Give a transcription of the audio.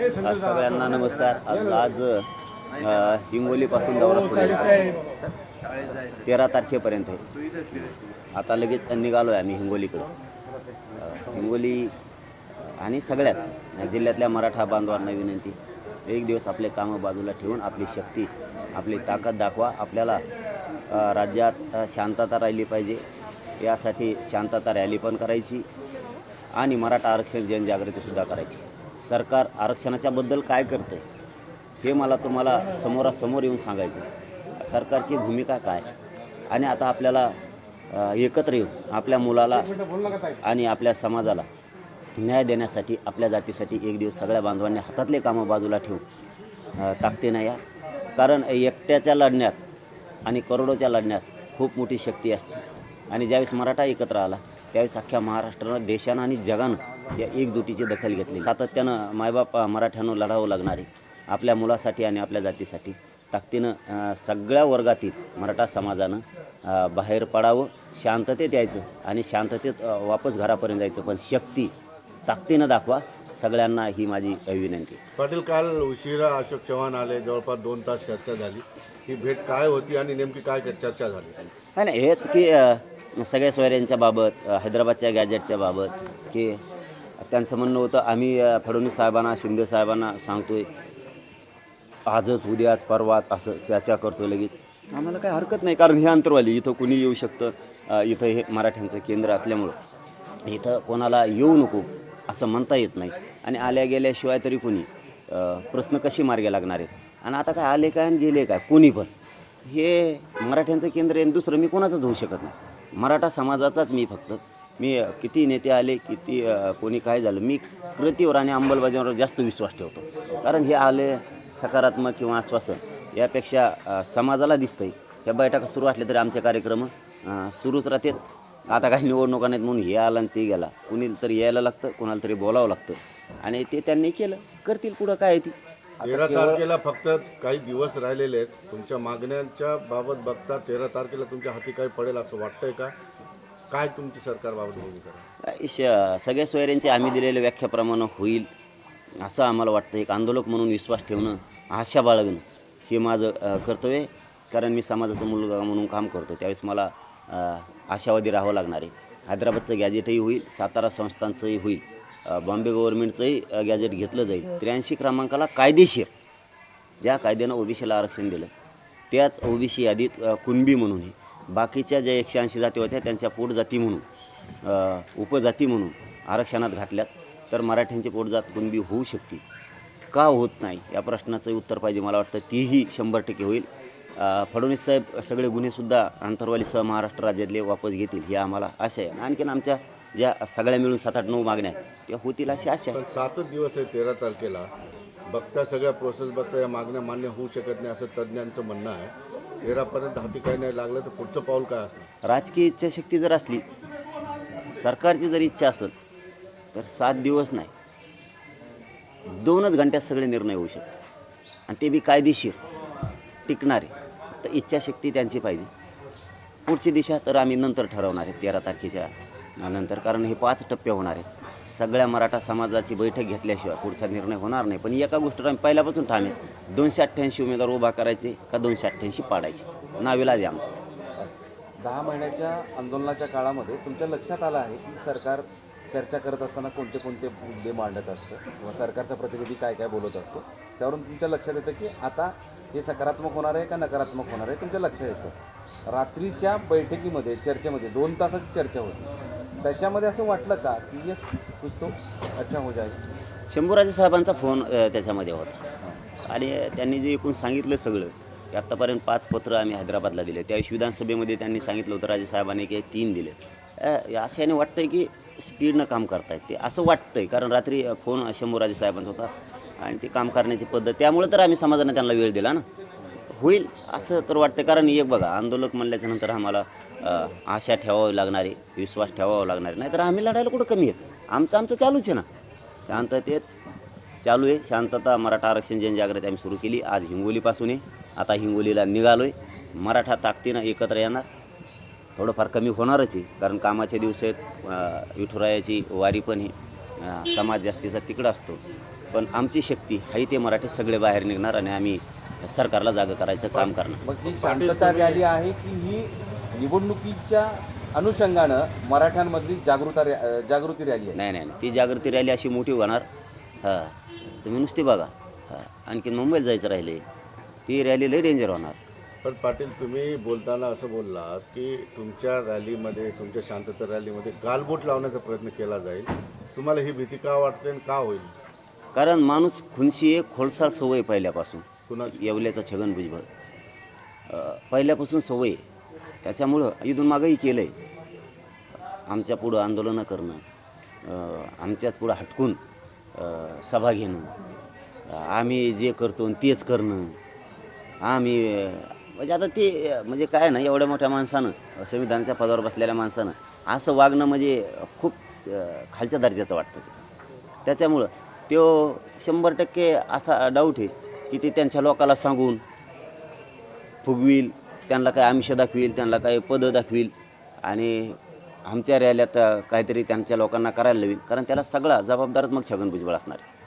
सगळ्यांना नमस्कार. आज आज हिंगोलीपासून दौरा सुरू आहे. तेरा तारखेपर्यंत आहे. आता लगेच निघालो आहे आम्ही हिंगोलीकडं. हिंगोली आणि सगळ्याच जिल्ह्यातल्या मराठा बांधवांना विनंती एक दिवस आपले कामं बाजूला ठेवून आपली शक्ती आपली ताकद दाखवा. आपल्याला राज्यात शांतता राहिली पाहिजे. यासाठी शांतता रॅली पण करायची आणि मराठा आरक्षण जनजागृतीसुद्धा करायची. सरकार आरक्षणाच्याबद्दल काय करतं हे मला तुम्हाला समोरासमोर येऊन सांगायचं सरकारची भूमिका काय? आणि आता आपल्याला एकत्र येऊन आपल्या मुलाला आणि आपल्या समाजाला न्याय देण्यासाठी आपल्या जातीसाठी एक दिवस सगळ्या बांधवांनी हातातले कामं बाजूला ठेवून ताकदेना ताकदीनं या? कारण एकट्याच्या लढण्यात आणि करोडोच्या लढण्यात खूप मोठी शक्ती असते. आणि ज्यावेळेस मराठा एकत्र आला त्यावेळेस अख्ख्या महाराष्ट्रानं देशानं आणि जगानं या एकजुटीची दखल घेतली सातत्यानं मायबाप मराठ्यानं लढावं लागणारे आपल्या मुलासाठी आणि आपल्या जातीसाठी. ताकदीनं सगळ्या वर्गातील मराठा समाजानं बाहेर पडावं शांततेत यायचं आणि शांततेत वापस घरापर्यंत जायचं. पण शक्ती ताकदीनं दाखवा सगळ्यांना ही माझी विनंती. पाटील काल उशिरा अशोक चव्हाण आले. जवळपास दोन तास चर्चा झाली. ही भेट काय होती आणि नेमकी काय चर्चा झाली? नाही हेच की सगळ्या सोयऱ्यांच्या बाबत हैदराबादच्या गॅजेटच्या बाबत की त्यांचं म्हणणं होतं आम्ही फडणवीस साहेबांना शिंदे साहेबांना सांगतोय आजच उद्याच परवाच असं चर्चा करतो लगेच. आम्हाला काही हरकत नाही कारण हे अंतरवाली इथं कुणी येऊ शकतं इथं हे मराठ्यांचं केंद्र असल्यामुळं. इथं कोणाला येऊ नको असं म्हणता येत नाही. आणि आल्या गेल्याशिवाय तरी कोणी प्रश्न कशी मार्गे लागणार आहेत? आणि आता काय आले काय आणि गेले काय कोणी पण. हे मराठ्यांचं केंद्र आहे दुसरं मी कोणाचंच होऊ शकत नाही. मराठा समाजाचाच मी फक्त मी किती नेते आले किती कोणी काय झालं मी कृतीवर आणि अंमलबजावणीवर जास्त विश्वास ठेवतो. कारण हे आले सकारात्मक किंवा आश्वासन यापेक्षा समाजाला दिसतंय. या बैठका सुरू असल्या तरी आमचे कार्यक्रम सुरूच राहतात आता काही निवडणुका नाहीत म्हणून हे आला आणि ते गेला. कुणी तरी यायला लागतं कोणाला तरी बोलावं लागतं. आणि ते त्यांनी केलं. करतील पुढं काय आहे ती? तेरा तारखेला फक्त काही दिवस राहिलेले आहेत. तुमच्या मागण्यांच्या बाबत बघता तेरा तारखेला तुमच्या हाती काही पडेल असं वाटतंय का? काय तुमची सरकारबाबत भूमिका आहे? श सगळ्या सोयऱ्यांची आम्ही दिलेल्या व्याख्याप्रमाणे होईल असं आम्हाला वाटतं. एक आंदोलक म्हणून विश्वास ठेवणं आशा बाळगणं हे माझं अ, कर्तव्य आहे. कारण मी समाजाचा मुलगा म्हणून काम करतो त्यावेळेस मला अ, आशावादी राहावं लागणार आहे. हैदराबादचं गॅजेटही होईल सातारा संस्थांचंही होईल अ, बॉम्बे गव्हर्नमेंटचंही अ, गॅजेट घेतलं जाईल. त्र्याऐंशी क्रमांकाला कायदेशीर ज्या कायद्यानं ओबीसीला आरक्षण दिलं त्याच ओबीसी यादीत अ, कुणबी म्हणून आहे. बाकीच्या ज्या एकशे ऐंशी जाती होत्या त्यांच्या पोटजाती म्हणून उपजाती म्हणून आरक्षणात घातल्यात तर मराठ्यांची पोटजात कुणबी होऊ शकते. का होत नाही? या प्रश्नाचं उत्तर पाहिजे मला वाटतं. तीही शंभर टक्के होईल. फडणवीस साहेब सगळे गुन्हेसुद्धा आंतरवालीसह महाराष्ट्र राज्यातले वापस घेतील ही आम्हाला आशा आहे. आणखीन आमच्या ज्या सगळ्या मिळून सात आठ नऊ मागण्या आहेत त्या होतील अशी आशा आहे. सातच दिवस आहे तेरा तारखेला. बघता सगळ्या प्रोसेस बघता या मागण्या मान्य होऊ शकत नाही असं तज्ज्ञांचं म्हणणं आहे. तेरापर्यंत हाती काही नाही लागलं तर पुढचं पाऊल काय असणार राजकीय इच्छाशक्ती जर असली सरकारची जर इच्छा असेल तर सात दिवस नाही. दोनच घंट्यात सगळे निर्णय होऊ शकतात. आणि ते बी कायदेशीर टिकणारे. तर इच्छाशक्ती त्यांची पाहिजे. पुढची दिशा तर आम्ही नंतर ठरवणार आहे तेरा तारखेच्या नंतर कारण हे पाच टप्पे होणार आहेत. सगळ्या मराठा समाजाची बैठक घेतल्याशिवाय पुढचा निर्णय होणार नाही. पण एका गोष्टीवर आम्ही पहिल्यापासून ठाणे दोनशे अठ्ठ्याऐंशी उमेदवार उभा करायचे का दोनशे अठ्ठ्याऐंशी पाडायचे? नाविलाज आहे आमचं. दहा महिन्याच्या आंदोलनाच्या काळामध्ये तुमच्या लक्षात आलं आहे की सरकार चर्चा करत असताना कोणते कोणते मुद्दे मांडत असतं किंवा सरकारचा प्रतिनिधी काय काय बोलत असतो? त्यावरून तुमच्या लक्षात येतं की आता हे सकारात्मक होणार आहे का नकारात्मक होणार आहे? तुमच्या लक्षात येतं. रात्रीच्या बैठकीमध्ये चर्चेमध्ये दोन तासाची चर्चा होती. त्याच्यामध्ये असं वाटलं का की येस कुछ तो अच्छा हो जाईल? शंभूराजे साहेबांचा फोन अ, त्याच्यामध्ये होता. आणि त्यांनी जे एकूण सांगितलं सगळं की आत्तापर्यंत पाच पत्र आम्ही हैदराबादला दिले. त्यावेळेस विधानसभेमध्ये त्यांनी सांगितलं होतं राजे साहेबांनी की तीन दिले. अ, असं याने वाटतंय की स्पीडनं काम करतायत ते. असं वाटतंय कारण रात्री अ, फोन शंभूराजे साहेबांचा होता आणि ते काम करण्याची पद्धत त्यामुळे तर आम्ही समाजाने त्यांना वेळ दिला ना. होईल असं तर वाटतं कारण एक बघा आंदोलक म्हणल्याच्या नंतर आम्हाला आशा ठेवावी लागणारी विश्वास ठेवावा लागणार. नाहीतर आम्ही लढायला कुठं कमी आहेत आमचं आमचं चालूच आहे ना. शांततेत चालू आहे. शांतता मराठा आरक्षण जनजागृती आम्ही सुरू केली. आज हिंगोलीपासून आहे. आता हिंगोलीला निघालो आहे मराठा ताकदीनं एकत्र येणार. थोडंफार कमी होणारच आहे. कारण कामाचे दिवस आहेत. विठुरायाची वारी पण हे समाज जास्तीचा तिकडं असतो. पण आमची शक्ती हाही ते मराठी सगळे बाहेर निघणार आणि आम्ही सरकारला जागा करायचं काम करणार. ही शांतता रॅली आहे की ही निवडणुकीच्या अनुषंगानं मराठ्यांमधली जागृता रॅ- जागृती रॅली आहे. नाही नाही नाही. ती जागृती रॅली अशी मोठी होणार. हां. तुम्ही नुसती बघा. हां. आणखी मुंबईत जायचं राहिले ती रॅली लई डेंजर होणार. पण पाटील तुम्ही बोलताना असं बोललात की तुमच्या रॅलीमध्ये तुमच्या शांतता रॅलीमध्ये गालबोट लावण्याचा प्रयत्न केला जाईल. तुम्हाला ही भीती का वाटते आणि का होईल? कारण माणूस खुनशी एक खोलसाळ सवय आहे पहिल्यापासून. कुणाची? येवल्याचा छगन भुजबळ. अं, पहिल्यापासून सवय आहे. त्याच्यामुळं इथून मागंही केलं आहे आमच्या पुढं आंदोलनं करणं आमच्याच पुढं हटकून सभा घेणं आम्ही जे करतो तेच करणं आम्ही म्हणजे आता ते म्हणजे काय ना एवढ्या मोठ्या माणसानं संविधानाच्या पदावर बसलेल्या माणसानं असं वागणं म्हणजे खूप खालच्या दर्जाचं वाटतं. त्याच्यामुळं तो शंभर टक्के असा डाऊट आहे की ते त्यांच्या लोकाला सांगून फुगवील. त्यांना काय आमिष दाखवील त्यांना काय पदं दाखवील. आणि आमच्या रॅल्यात काहीतरी त्यांच्या लोकांना करायला लावील कारण त्याला सगळा जबाबदारच मग छगन भुजबळ असणार आहे.